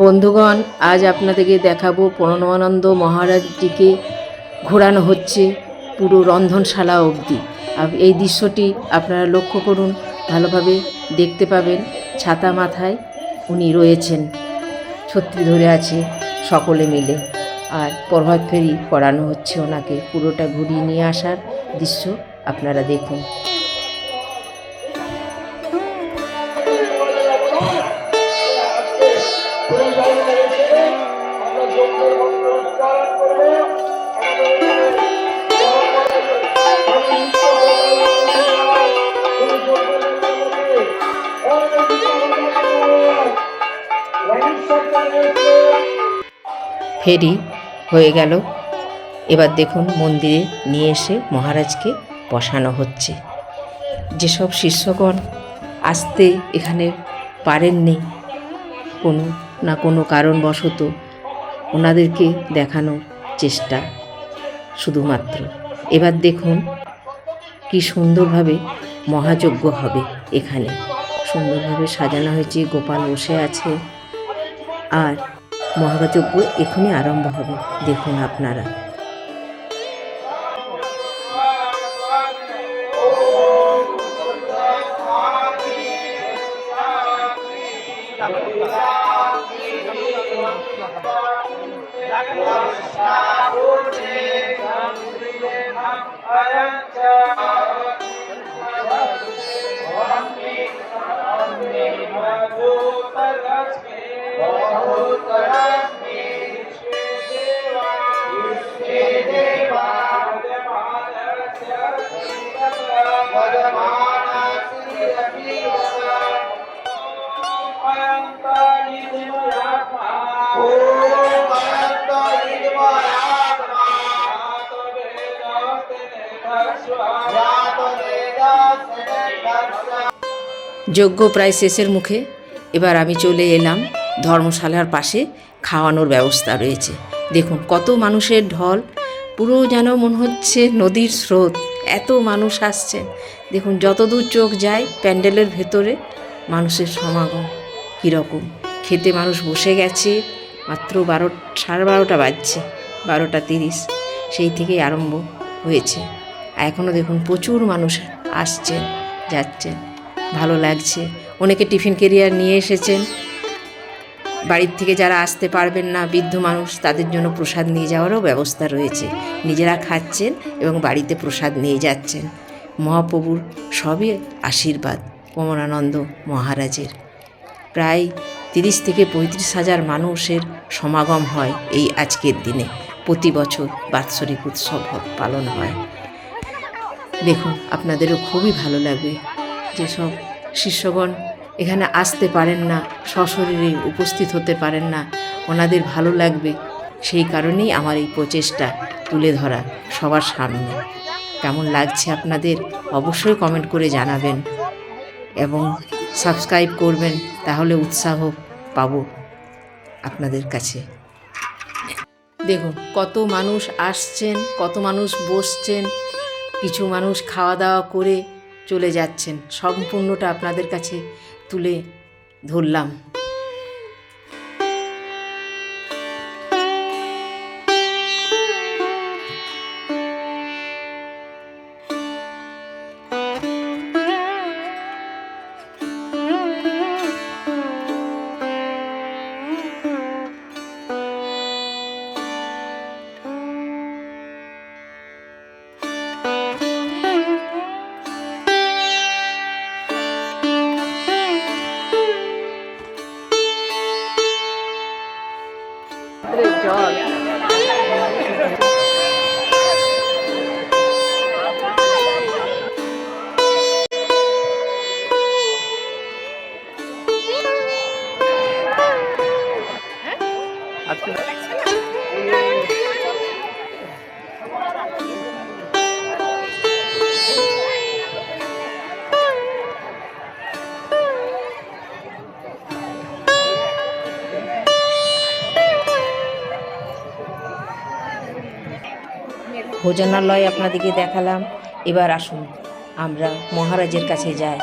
বন্ধুগণ, আজ আপনাদেরকে দেখাবো প্রণবানন্দ মহারাজজিকে ঘোরানো হচ্ছে পুরো রন্ধনশালা অবধি। এই দৃশ্যটি আপনারা লক্ষ্য করুন, ভালোভাবে দেখতে পাবেন। ছাতা মাথায় উনি রয়েছেন, ছত্রি ধরে আছে সকলে মিলে। আর প্রভাত ফেরি করানো হচ্ছে ওনাকে পুরোটা ঘুরিয়ে নিয়ে আসার দৃশ্য আপনারা দেখুন। ফেরি হয়ে গেল। এবার দেখুন মন্দিরে নিয়ে এসে মহারাজকে বসানো হচ্ছে। যেসব শিষ্যগণ আসতে এখানে পারেননি, কোনো না কোনো কারণবশত ওনাদেরকে দেখানোর চেষ্টা শুধুমাত্র। এবার দেখুন কি সুন্দরভাবে মহাযজ্ঞ হবে এখানে। সুন্দরভাবে সাজানো হয়েছে, গোপাল বসে আছে। আর মহাযজ্ঞ এখনই আরম্ভ হবে, দেখুন আপনারা। Oh, my God. যজ্ঞ প্রায় শেষের মুখে এবার আমি চলে এলাম ধর্মশালার পাশে খাওয়ানোর ব্যবস্থা রয়েছে। দেখুন কত মানুষের ঢল, পুরো যেন মনে হচ্ছে নদীর স্রোত, এত মানুষ আসছেন দেখুন যতদূর চোখ যায় প্যান্ডেলের ভেতরে মানুষের সমাগম কীরকম। খেতে মানুষ বসে গেছে, মাত্র বারো, সাড়ে বারোটা বাজছে, বারোটা তিরিশ, সেই থেকেই আরম্ভ হয়েছে। এখনও দেখুন প্রচুর মানুষ আসছেন, যাচ্ছেন। ভালো লাগছে। অনেকে টিফিন কেরিয়ার নিয়ে এসেছেন। বাড়ির থেকে যারা আসতে পারবেন না, বৃদ্ধ মানুষ, তাদের জন্য প্রসাদ নিয়ে যাওয়ারও ব্যবস্থা রয়েছে। নিজেরা খাচ্ছেন এবং বাড়িতে প্রসাদ নিয়ে যাচ্ছেন। মহাপ্রভুর সবই আশীর্বাদ কমলানন্দ মহারাজের। প্রায় তিরিশ থেকে পঁয়ত্রিশ হাজার মানুষের সমাগম হয় এই আজকের দিনে। প্রতি বছর বাৎসরিক উৎসব পালন হয়। দেখুন, আপনাদেরও খুবই ভালো লাগবে। যেসব শিষ্যগণ এখানে আসতে পারেন না, সশরীরে উপস্থিত হতে পারেন না, ওনাদের ভালো লাগবে। সেই কারণেই আমার এই প্রচেষ্টা তুলে ধরা সবার সামনে। কেমন লাগছে আপনাদের অবশ্যই কমেন্ট করে জানাবেন এবং সাবস্ক্রাইব করবেন, তাহলে উৎসাহ পাবো আপনাদের কাছে। দেখুন, কত মানুষ আসছেন, কত মানুষ বসছেন, কিছু মানুষ খাওয়া দাওয়া করে চলে যাচ্ছেন। সম্পূর্ণটা আপনাদের কাছে তুলে ধরলাম। জল ভোজনালয় আপনাদেরকে দেখালাম। এবার আসুন, আমরা মহারাজের কাছে যাই।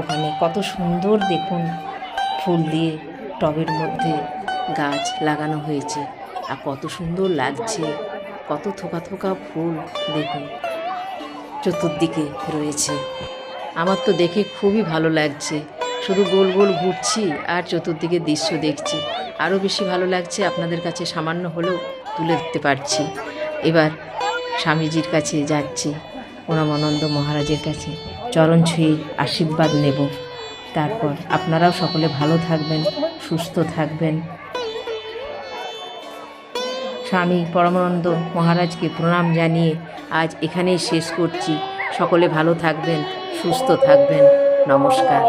ওখানে কত সুন্দর দেখুন, ফুল দিয়ে টবের মধ্যে গাছ লাগানো হয়েছে। আর কত সুন্দর লাগছে, কত থোকা থোকা ফুল দেখুন, চতুর্দিকে রয়েছে। আমার তো দেখে খুবই ভালো লাগছে। শুধু গোল গোল ঘুরছি আর চতুর্দিকে দৃশ্য দেখছি। আরও বেশি ভালো লাগছে আপনাদের কাছে সামান্য হলেও তুলে ধরতে পারছি। এবার স্বামীজির কাছে যাচ্ছি, পরমানন্দ মহারাজের কাছে। চরণ ছুঁয়ে আশীর্বাদ নেব। তারপর আপনারাও সকলে ভালো থাকবেন, সুস্থ থাকবেন। স্বামী পরমানন্দ মহারাজকে প্রণাম জানিয়ে আজ এখানেই শেষ করছি। সকলে ভালো থাকবেন, সুস্থ থাকবেন। নমস্কার।